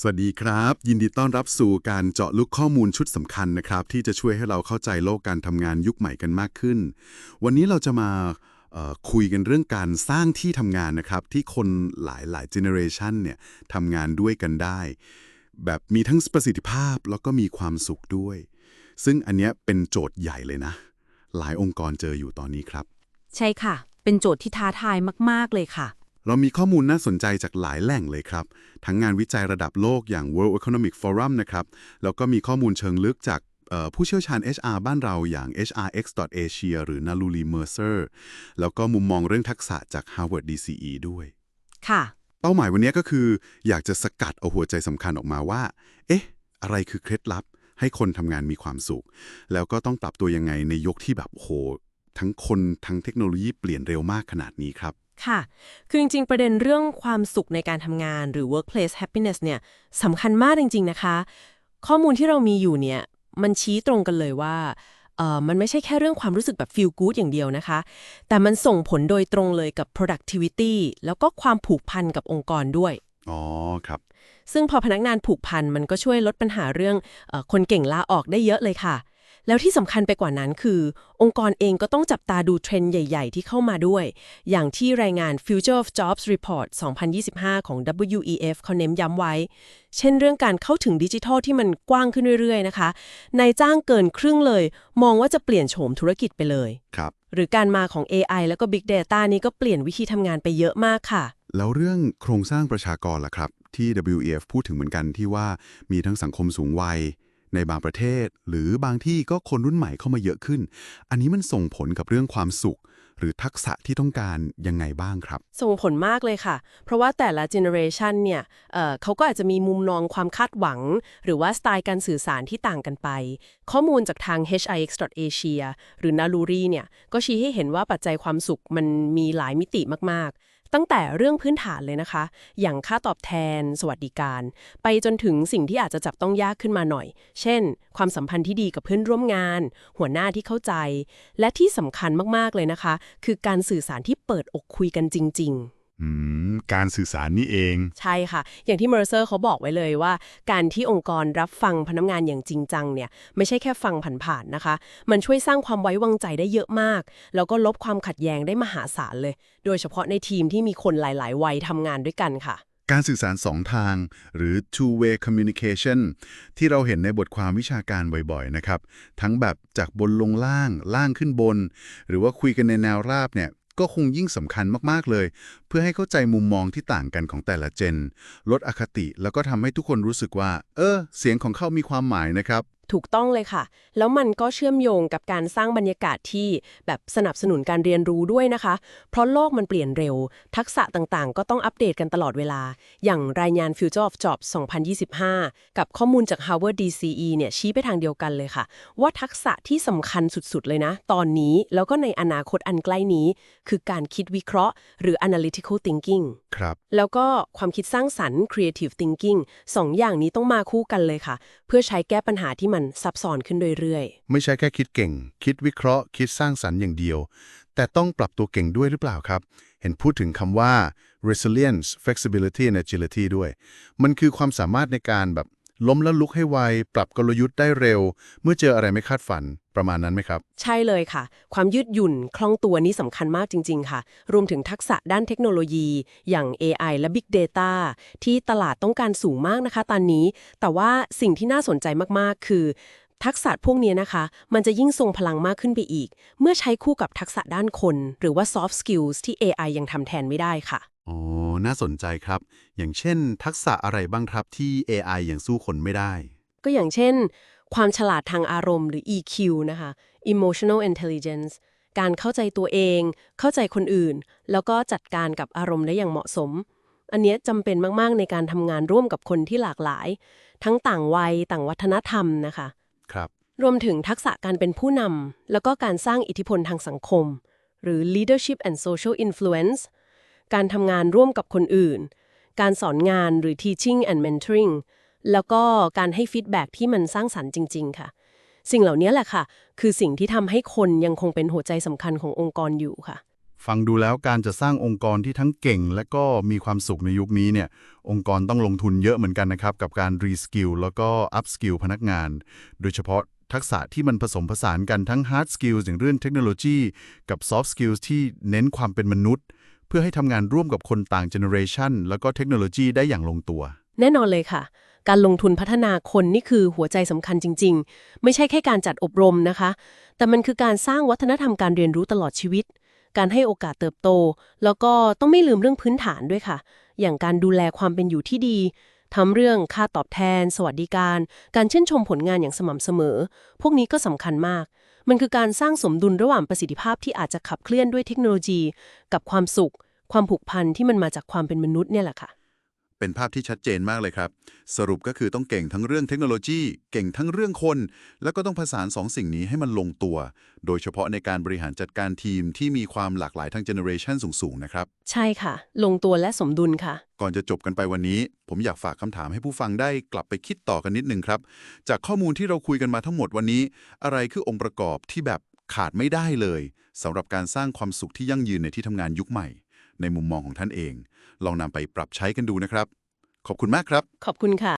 สวัสดีครับ ยินดีต้อนรับสู่การเจาะลึกข้อมูลชุดสำคัญนะครับ ที่จะช่วยให้เราเข้าใจโลกการทำงานยุคใหม่กันมากขึ้น วันนี้เราจะมาคุยกันเรื่องการสร้างที่ทำงานนะครับ ที่คนหลายหลายเจเนเรชันเนี่ยทำงานด้วยกันได้ แบบมีทั้งประสิทธิภาพแล้วก็มีความสุขด้วย ซึ่งอันเนี้ยเป็นโจทย์ใหญ่เลยนะ หลายองค์กรเจออยู่ตอนนี้ครับ ใช่ค่ะ เป็นโจทย์ที่ท้าทายมาก ๆ เลยค่ะ เรามีข้อมูลน่าสนใจจากหลายแหล่งเลยครับ ทั้งงานวิจัยระดับโลกอย่าง World Economic Forum นะครับ แล้วก็มีข้อมูลเชิงลึกจากเอ่อผู้เชี่ยวชาญ HR บ้านเราอย่าง HRX.Asia หรือ Naluli Mercer แล้วก็มุมมองเรื่องทักษะจาก Harvard DCE ด้วย ค่ะ เป้าหมายวันนี้ก็คือ อยากจะสกัดเอาหัวใจสำคัญออกมาว่า เอ๊ะ อะไรคือเคล็ดลับ ให้คนทำงานมีความสุข แล้วก็ต้องปรับตัวยังไงในยกที่แบบโหทั้งคนทั้งเทคโนโลยีเปลี่ยนเร็วมากขนาดนี้ครับ ค่ะ คือจริงๆ ประเด็นเรื่องความสุขในการทำงาน หรือ workplace happiness เนี่ยสำคัญมากจริง ๆ นะคะ ข้อมูลที่เรามีอยู่เนี่ย มันชี้ตรงกันเลยว่าเอ่อมันไม่ใช่แค่เรื่องความรู้สึกแบบ feel good อย่างเดียวนะคะ แต่มันส่งผลโดยตรงเลยกับ productivity แล้วก็ความผูกพันกับองค์กรด้วย อ๋อ ครับ ซึ่งพอพนักงานผูกพันมันก็ช่วยลดปัญหาเรื่องเออคนเก่งลาออกได้เยอะเลยค่ะ แล้วที่สำคัญไปกว่านั้นคือ องค์กรเองก็ต้องจับตาดูเทรนด์ใหญ่ ๆ ที่เข้ามาด้วย อย่างที่รายงาน Future of Jobs Report 2025 ของ WEF เขาเน้นย้ำไว้ เช่นเรื่องการเข้าถึงดิจิทัลที่มันกว้างขึ้นเรื่อยๆนะคะนายจ้างเกินครึ่งเลย มองว่าจะเปลี่ยนโฉมธุรกิจไปเลยครับหรือการมาของ AI แล้วก็ Big Data นี้ก็เปลี่ยนวิธีทำงานไปเยอะมากค่ะ แล้วเรื่องโครงสร้างประชากรล่ะครับ ที่ WEF พูดถึงเหมือนกันที่ว่ามีทั้งสังคมสูงวัย ในบางประเทศ หรือบางที่ก็คนรุ่นใหม่เข้ามาเยอะขึ้น อันนี้มันส่งผลกับเรื่องความสุข หรือทักษะที่ต้องการยังไงบ้างครับ ส่งผลมากเลยค่ะ เพราะว่าแต่ละเจเนอเรชันเนี่ยเเขาก็อาจจะมีมุมมองความคาดหวัง หรือว่าสไตล์การสื่อสารที่ต่างกันไป ข้อมูลจากทาง HIX.Asia หรือ Naluri เนี่ยก็ชี้ให้เห็นว่าปัจจัยความสุขมันมีหลายมิติมากๆ ตั้งแต่เรื่องพื้นฐานเลยนะคะ อย่างค่าตอบแทน สวัสดิการ ไปจนถึงสิ่งที่อาจจะจับต้องยากขึ้นมาหน่อย เช่น ความสัมพันธ์ที่ดีกับเพื่อนร่วมงาน หัวหน้าที่เข้าใจ และที่สำคัญมากๆเลยนะคะ คือการสื่อสารที่เปิดอกคุยกันจริง ๆ การสื่อสารนี่เอง ใช่ค่ะ อย่างที่ Mercer เขาบอกไว้เลยว่า การที่องค์กรรับฟังพนักงานอย่างจริงจังเนี่ย ไม่ใช่แค่ฟังผ่านๆนะคะ มันช่วยสร้างความไว้วางใจได้เยอะมาก แล้วก็ลบความขัดแย้งได้มหาศาลเลย โดยเฉพาะในทีมที่มีคนหลายๆ วัยทำงานด้วยกันค่ะ การสื่อสารสองทาง หรือ two way communication ที่เราเห็นในบทความวิชาการบ่อยๆนะครับ ทั้งแบบจากบนลงล่างล่างขึ้นบน หรือว่าคุยกันในแนวราบเนี่ย ก็คงยิ่งสำคัญมากๆเลย เพื่อให้เข้าใจมุมมองที่ต่างกันของแต่ละเจน ลดอคติแล้วก็ทำให้ทุกคนรู้สึกว่า เออ เสียงของเขามีความหมายนะครับ ถูกต้องเลยค่ะ แล้วมันก็เชื่อมโยงกับการสร้างบรรยากาศที่แบบสนับสนุนการเรียนรู้ด้วยนะคะ เพราะโลกมันเปลี่ยนเร็ว ทักษะต่างๆ ก็ต้องอัปเดตกันตลอดเวลา อย่างรายงาน Future of Jobs 2025 กับข้อมูลจาก Harvard DCE เนี่ยชี้ไปทางเดียวกันเลยค่ะ ว่าทักษะที่สำคัญสุดๆ เลยนะ ตอนนี้แล้วก็ในอนาคตอันใกล้นี้ คือการคิดวิเคราะห์ หรือ analytical thinking ครับแล้วก็ความคิดสร้างสรรค์ creative thinking สองอย่างนี้ต้องมาคู่กันเลยค่ะ เพื่อใช้แก้ปัญหาที่มันซับซ้อนขึ้นเรื่อยๆ ไม่ใช่แค่คิดเก่ง คิดวิเคราะห์ คิดสร้างสรรค์อย่างเดียว แต่ต้องปรับตัวเก่งด้วยหรือเปล่าครับ เห็นพูดถึงคำว่า resilience flexibility and agility ด้วย มันคือความสามารถในการแบบ ล้มแล้วลุกให้ไว ปรับกลยุทธ์ได้เร็ว เมื่อเจออะไรไม่คาดฝันประมาณนั้นไหมครับ ใช่เลยค่ะ ความยืดหยุ่นคล่องตัวนี้สำคัญมากจริง ๆ ค่ะ รวมถึงทักษะด้านเทคโนโลยี อย่าง AI และ Big Data ที่ตลาดต้องการสูงมากนะคะ ตอนนี้ แต่ว่าสิ่งที่น่าสนใจมากๆ คือทักษะพวกนี้นะคะ มันจะยิ่งทรงพลังมากขึ้นไปอีก เมื่อใช้คู่กับทักษะด้านคน หรือว่า soft skills ที่ AI ยังทำแทนไม่ได้ค่ะ อ๋อ น่าสนใจครับ อย่างเช่น ทักษะอะไรบ้างครับที่ AI ยังสู้คนไม่ได้ ก็อย่างเช่น ความฉลาดทางอารมณ์หรือ EQ นะคะ emotional intelligence การเข้าใจตัวเอง เข้าใจคนอื่น แล้วก็จัดการกับอารมณ์ได้อย่างเหมาะสม อันเนี้ยจำเป็นมาก ๆ ในการทำงานร่วมกับคนที่หลากหลาย ทั้งต่างวัยต่างวัฒนธรรมนะคะ ครับ รวมถึงทักษะการเป็นผู้นำแล้วก็การสร้างอิทธิพลทางสังคม หรือ leadership and social influence การทำงานร่วมกับคนอื่น การสอนงานหรือ teaching and mentoring แล้วก็การให้ฟีดแบ็ที่มันสร้างสรรค์จริง ๆ ค่ะ สิ่งเหล่านี้แหละค่ะ คือสิ่งที่ทำให้คนยังคงเป็นหัวใจสำคัญขององค์กรอยู่ค่ะ ฟังดูแล้วการจะสร้างองค์กรที่ทั้งเก่ง และก็มีความสุขในยุคนี้เนี่ย องค์กรต้องลงทุนเยอะเหมือนกันนะครับ กับการรีสกิลแล้วก็อัพสกิลพนักงาน โดยเฉพาะทักษะที่มันผสมผสานกันทั้งฮาร์ดสกิลอย่างเรื่องเทคโนโลยี กับซอฟต์สกิลที่เน้นความเป็นมนุษย์ พื่อให้ทำงานร่วมกับคนต่างเจเนอเรชันแล้วก็เทคโนโลยีได้อย่างลงตัว แน่นอนเลยค่ะ การลงทุนพัฒนาคนนี่คือหัวใจสำคัญจริง ๆ ไม่ใช่แค่การจัดอบรมนะคะ แต่มันคือการสร้างวัฒนธรรมการเรียนรู้ตลอดชีวิต การให้โอกาสเติบโต แล้วก็ต้องไม่ลืมเรื่องพื้นฐานด้วยค่ะ อย่างการดูแลความเป็นอยู่ที่ดีทำเรื่องค่าตอบแทน สวัสดิการ การชื่นชมผลงานอย่างสม่ำเสมอ พวกนี้ก็สำคัญมาก มันคือการสร้างสมดุลระหว่างประสิทธิภาพที่อาจจะขับเคลื่อนด้วยเทคโนโลยี กับความสุข ความผูกพันที่มันมาจากความเป็นมนุษย์เนี่ยแหละค่ะ เป็นภาพที่ชัดเจนมากเลยครับ สรุปก็คือต้องเก่งทั้งเรื่องเทคโนโลยี เก่งทั้งเรื่องคน แล้วก็ต้องผสานสองสิ่งนี้ให้มันลงตัว โดยเฉพาะในการบริหารจัดการทีมที่มีความหลากหลายทางเจเนอเรชันสูงๆนะครับ ใช่ค่ะ ลงตัวและสมดุลค่ะ ก่อนจะจบกันไปวันนี้ ผมอยากฝากคำถามให้ผู้ฟังได้กลับไปคิดต่อกันนิดนึงครับ จากข้อมูลที่เราคุยกันมาทั้งหมดวันนี้ อะไรคือองค์ประกอบที่แบบขาดไม่ได้เลยสำหรับการสร้างความสุขที่ยั่งยืนในที่ทำงานยุคใหม่ ในมุมมองของท่านเอง ลองนำไปปรับใช้กันดูนะครับ ขอบคุณมากครับ ขอบคุณค่ะ